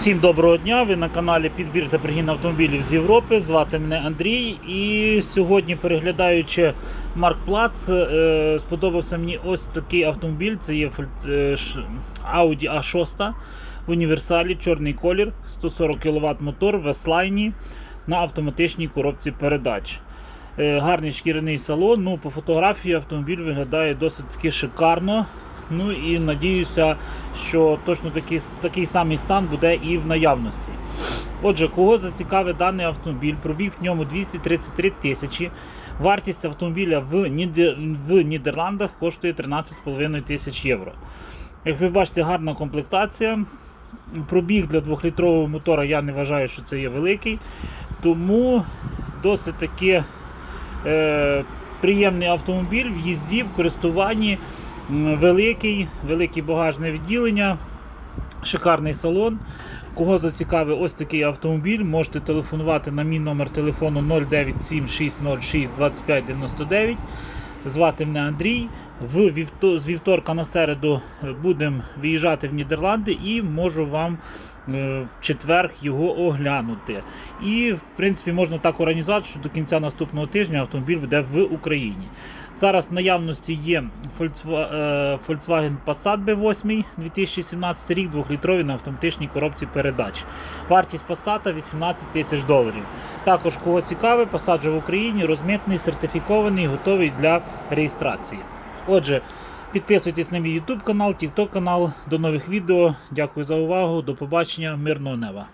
Всім доброго дня! Ви на каналі Підбір та пригін автомобілів з Європи. Звати мене Андрій. І сьогодні, переглядаючи Марк Плац, е, сподобався мені ось такий автомобіль. Це є е, Audi A6 в універсалі, чорний колір, 140 кВт мотор в S-Line на автоматичній коробці передач. Е, Гарний шкіряний салон. Ну, по фотографії автомобіль виглядає досить таки шикарно. Ну і надіюся, що точно такий, такий самий стан буде і в наявності. Отже, кого зацікавить даний автомобіль, пробіг в ньому 233 тисячі. Вартість автомобіля в, Ніде... в Нідерландах коштує 13,5 тисяч євро. Як ви бачите, гарна комплектація. Пробіг для 2-літрового мотора я не вважаю, що це є великий. Тому досить таки е, приємний автомобіль в їзді, в користуванні. Великий, велике багажне відділення, шикарний салон. Кого зацікавив ось такий автомобіль, можете телефонувати на мій номер телефону 097 606 2599. Звати мене Андрій. В вівто- з вівторка на середу е, будемо виїжджати в Нідерланди і можу вам е, в четвер його оглянути. І, в принципі, можна так організувати, що до кінця наступного тижня автомобіль буде в Україні. Зараз в наявності є е, Volkswagen Passat B8 2017 рік, 2-літровий на автоматичній коробці передач. Вартість Passat 18 тисяч доларів. Також, кого цікаве, пасаджа в Україні розмитний, сертифікований, готовий для реєстрації. Отже, підписуйтесь на мій YouTube канал, TikTok канал. До нових відео. Дякую за увагу. До побачення. Мирного неба.